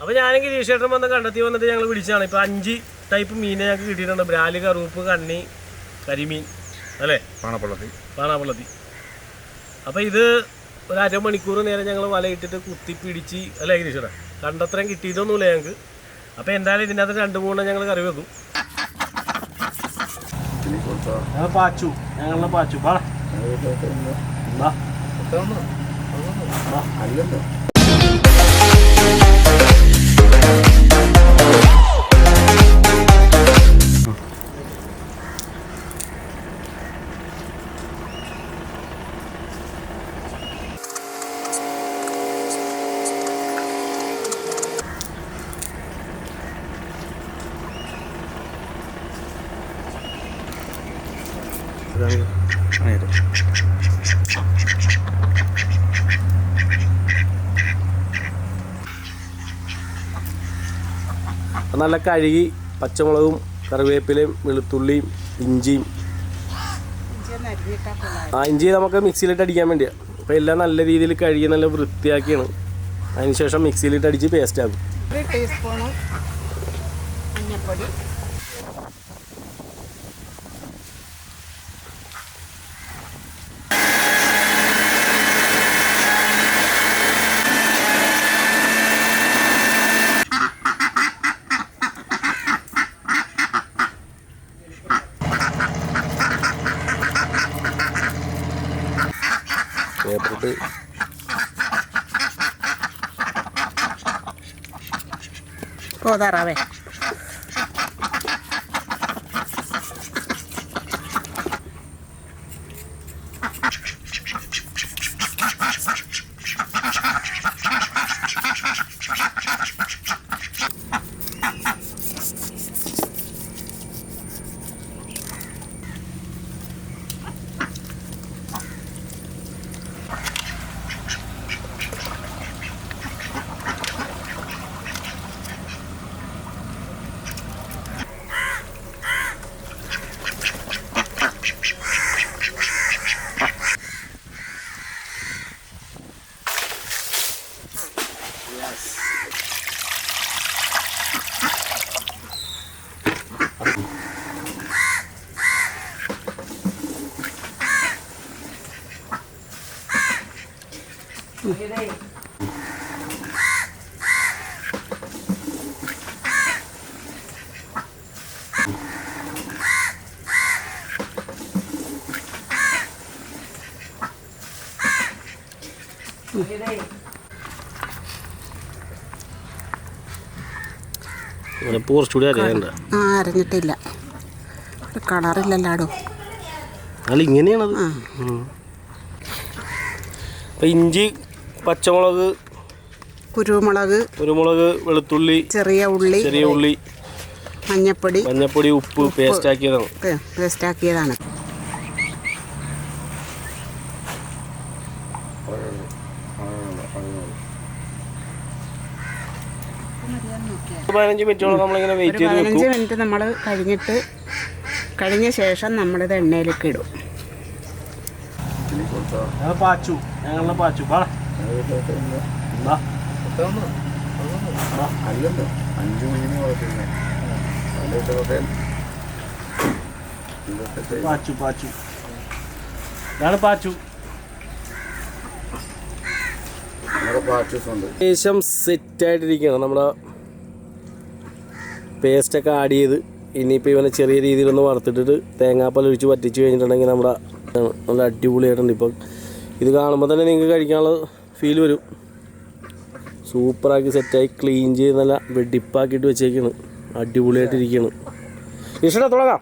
അപ്പോൾ ഞാനെങ്കിൽ ഗിരീഷേട്ടൻ വന്ന് കണ്ടെത്തി വന്നിട്ട് ഞങ്ങൾ വിളിച്ചതാണ്. ഇപ്പോൾ അഞ്ച് ടൈപ്പ് മീനെ ഞങ്ങൾക്ക് കിട്ടിയിട്ടുണ്ട്. ബ്രാൽ കറുപ്പ് കണ്ണി കരിമീൻ അല്ലേ? പാണപ്പള്ളത്തി. പാണപ്പള്ളത്തി. അപ്പോൾ ഇത് ഒരു അരമണിക്കൂർ നേരം ഞങ്ങൾ വലയിട്ടിട്ട് കുത്തി പിടിച്ച് അല്ലേ ഗിരീഷേട്ടാ? കണ്ടത്രയും കിട്ടിയിട്ടൊന്നുമില്ല ഞങ്ങൾക്ക് അപ്പോൾ എന്തായാലും ഇതിന്റെ അകത്ത് രണ്ട് മൂന്നെണ്ണം ഞങ്ങൾ കറി വെക്കും. ഞങ്ങൾ പാച്ചു. ഞങ്ങളുടെ പാച്ചു. പാടാ വാ. അല്ലല്ലോ നല്ല കഴുകി പച്ചമുളകും കറിവേപ്പിലയും വെളുത്തുള്ളിയും ഇഞ്ചിയും. ആ ഇഞ്ചി നമുക്ക് മിക്സിയിലിട്ട് അടിക്കാൻ വേണ്ടിയാണ് അപ്പോൾ എല്ലാം നല്ല രീതിയിൽ കഴുകി നല്ല വൃത്തിയാക്കിയാണ്. അതിനുശേഷം മിക്സിയിലിട്ട് അടിച്ച് പേസ്റ്റ് ആക്കും. puedo dar, a ver. ആ അരഞ്ഞിട്ടില്ല. കളറില്ലല്ലാടോ. അല്ല ഇങ്ങനെയാണത്. ഇഞ്ചി പച്ചമുളക് കുരുമുളക് കുരുമുളക് വെളുത്തുള്ളി ചെറിയ ഉള്ളി ചെറിയ ഉള്ളി മഞ്ഞപ്പൊടി മഞ്ഞപ്പൊടി ഉപ്പ് പേസ്റ്റ് ആക്കിയതാണ് പേസ്റ്റ് ആക്കിയതാണ് പതിനഞ്ച് മിനിറ്റോളം നമ്മളിങ്ങനെ വെയിറ്റ് ചെയ്ത് പതിനഞ്ച് മിനിറ്റ് നമ്മൾ കഴിഞ്ഞിട്ട് കഴിഞ്ഞ ശേഷം നമ്മളിത് എണ്ണയിലേക്ക് ഇടും. പാച്ചു. ഞങ്ങളുടെ പാച്ചു. അല്ലല്ലോ അഞ്ച് മീന് കുഴപ്പമില്ല പാച്ചു പാച്ചു. ഇതാണ് പാച്ചു. സെറ്റ് ഉണ്ട് ഏകദേശം സെറ്റായിട്ടിരിക്കുകയാണ് നമ്മുടെ പേസ്റ്റൊക്കെ ആഡ് ചെയ്ത്. ഇനിയിപ്പോൾ ഇവനെ ചെറിയ രീതിയിലൊന്ന് വറുത്തിട്ടിട്ട് തേങ്ങാപ്പാൽ ഒഴിച്ച് വറ്റിച്ച് കഴിഞ്ഞിട്ടുണ്ടെങ്കിൽ നമ്മുടെ നല്ല അടിപൊളിയായിട്ടുണ്ട് ഇപ്പം ഇത് കാണുമ്പോൾ തന്നെ നിങ്ങൾക്ക് കഴിക്കാനുള്ള ഫീൽ വരും. സൂപ്പറാക്കി സെറ്റായി ക്ലീൻ ചെയ്ത് നല്ല വെടിപ്പാക്കിയിട്ട് വെച്ചേക്കാണ്. അടിപൊളിയായിട്ടിരിക്കുകയാണ്. ഇഷ്ടം തുടങ്ങാം.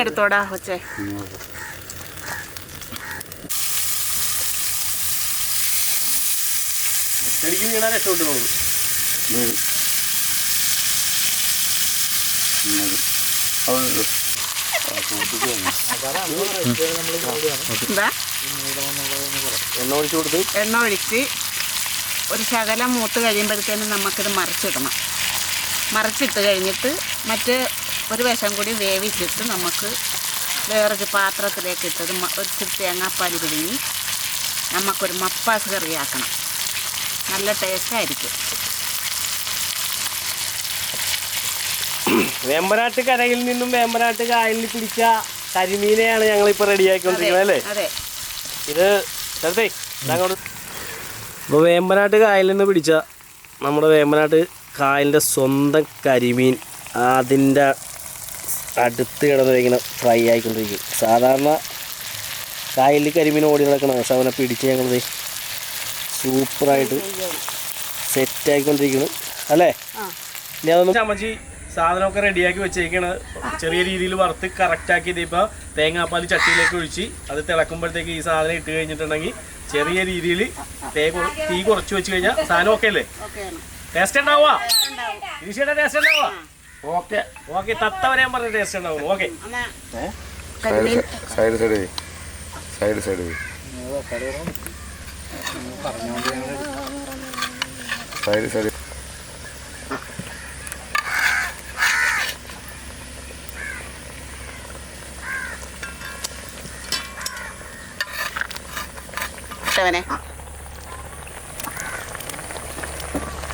എടുത്തോടാ ശരിക്കും വീണാൽ രക്ഷപ്പെട്ടു പോകും. എണ്ണ ഒഴിച്ച് കൊടുത്ത്. എണ്ണ ഒഴിച്ച് ഒരു ശകലം മൂത്ത് കഴിയുമ്പോഴത്തേനും നമുക്കിത് മറിച്ചിടണം. മറിച്ചിട്ട് കഴിഞ്ഞിട്ട് മറ്റ് ഒരു വശം കൂടി വേവിച്ചിട്ട് നമുക്ക് വേറൊരു പാത്രത്തിലേക്ക് ഇട്ടത് ഒരു ഇച്ചിരി തേങ്ങാപ്പാൽ പിഴിഞ്ഞ് നമുക്കൊരു മപ്പാസ് കറിയാക്കണം. നല്ല ടേസ്റ്റ് ആയിരിക്കും. വേമ്പനാട്ട് കരയിൽ നിന്നും വേമ്പനാട്ട് കായലിൽ പിടിച്ച കരിമീനെയാണ് ഞങ്ങൾ ഇപ്പൊ റെഡിയാക്കിക്കൊണ്ടിരിക്കുന്നത് അല്ലേ? ഇത് അപ്പൊ വേമ്പനാട്ട് കായലിൽ നിന്ന് പിടിച്ച നമ്മുടെ വേമ്പനാട്ട് കായലിന്റെ സ്വന്തം കരിമീൻ അതിന്റെ അടുത്ത് കിടന്ന് ഇങ്ങനെ ഫ്രൈ ആയിക്കൊണ്ടിരിക്കും. സാധാരണ കായലിൽ കരിമീൻ ഓടി നടക്കണം പക്ഷെ അവനെ പിടിച്ച് ഞങ്ങൾ സൂപ്പറായിട്ട് സെറ്റ് ആയിക്കൊണ്ടിരിക്കുന്നു അല്ലേ? ചമ്മച്ചി ഇനി അതൊന്ന് ചമച്ച് സാധനമൊക്കെ റെഡിയാക്കി വെച്ചേക്കാണ്. ചെറിയ രീതിയിൽ വറുത്ത് കറക്റ്റാക്കി ഇതിപ്പോൾ തേങ്ങാപ്പാൽ ചട്ടിയിലേക്ക് ഒഴിച്ച് അത് തിളക്കുമ്പോഴത്തേക്ക് ഈ സാധനം ഇട്ട് കഴിഞ്ഞിട്ടുണ്ടെങ്കിൽ ചെറിയ രീതിയിൽ തേ തീ കുറച്ച് വെച്ച് കഴിഞ്ഞാൽ സാധനം ഓക്കെ അല്ലേ? ടേസ്റ്റ് ഉണ്ടാവുക ഈശയുടെ ടേസ്റ്റ് ഉണ്ടാവുക ഓക്കെ ഓക്കെ തത്ത വരെയാൻ പറഞ്ഞ ടേസ്റ്റ് ഉണ്ടാവും ഓക്കെ എന്നാ side side side side side side side side ഇട്ടവനെ.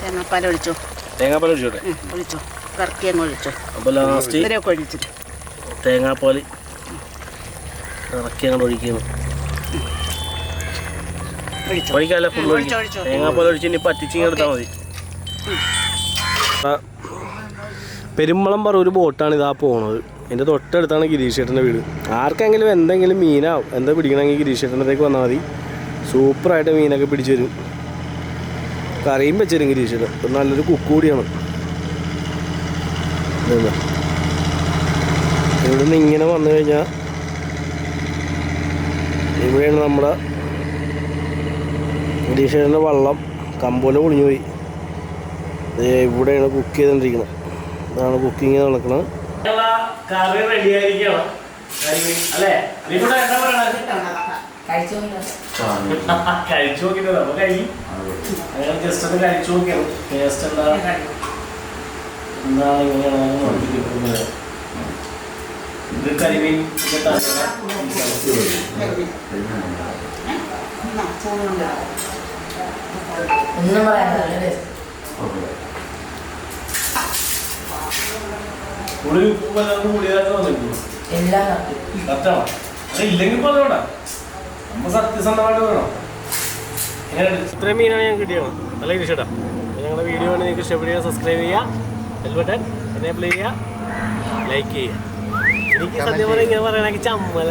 തേങ്ങാപ്പാൽ ഒഴിച്ചു. തേങ്ങാപ്പാൽ ഒഴിച്ചോട്ടെ? ഉം, ഒഴിച്ചു. കറക്കി അങ്ങ് ഒഴിച്ചു. അപ്പോൾ ലാസ്റ്റ് ഇവരെയൊക്കെ ഒഴിച്ചിട്ട്. തേങ്ങാപ്പാൽ ഇറക്കി അങ്ങോട്ട് ഒഴിക്കുന്നു. ഒഴിക്കാല്ല ഫുൾ ഉം, ഒഴിക്കും. തേങ്ങാപ്പാൽ ഒഴിച്ച് ഇനി പറ്റിച്ചിങ്ങ് എടുത്താൽ മതി. പെരുമ്പളം പറ ഒരു ബോട്ടാണ് ഇതാ പോണത്. എന്റെ തൊട്ടടുത്താണ് ഗിരീഷ് ചേട്ടന്റെ വീട്. ആർക്കെങ്കിലും എന്തെങ്കിലും മീനാവും എന്താ പിടിക്കണമെങ്കിൽ ഗിരീഷ് ചേട്ടന്റെ അടുത്തേക്ക് വന്നാൽ മതി. സൂപ്പറായിട്ട് മീനൊക്കെ പിടിച്ചു തരും. കറിയും വെച്ചുതരും ഗിരീഷ് ചേട്ടൻ നല്ലൊരു കുക്ക് കൂടിയാണ്. ഇതെന്താ? ഇവിടുന്ന് ഇങ്ങനെ വന്നു കഴിഞ്ഞാൽ ഇവിടെയാണ് നമ്മുടെ ഗിരീഷേട്ടന്റെ വള്ളം കമ്പോലെ പൊളിഞ്ഞു പോയി ദേ ഇവിടെയാണ് കുക്ക് ചെയ്തുകൊണ്ടിരിക്കുന്നത് ഇതാണ് കുക്കിങ് നടക്കുന്നത് കറി റെഡി ആയിരിക്കണം. അല്ലേ? കഴിച്ചു നോക്കിട്ട് കഴിയും ജസ്റ്റ് ഒന്ന് കഴിച്ചു ടേസ്റ്റ് എന്താ? എന്താണ് ഇങ്ങനെയാണ് നോക്കിയിരിക്കുന്നത്? ഇത് കരിമീൻ ഒന്നും ഇത്രയും മീനാണ് ഞാൻ കിട്ടിയത് നല്ല ഇഷ്ടം ഞങ്ങളുടെ വീഡിയോ ആണ് നിങ്ങൾക്ക് ഇഷ്ടപ്പെടുക സബ്സ്ക്രൈബ് ചെയ്യുക ബെൽ ബട്ടൺ എനേബിൾ ചെയ്യുക ലൈക്ക് ചെയ്യുക എനിക്ക് സത്യം പറഞ്ഞാൽ ഇങ്ങനെ പറയണമെങ്കിൽ ചമ്മല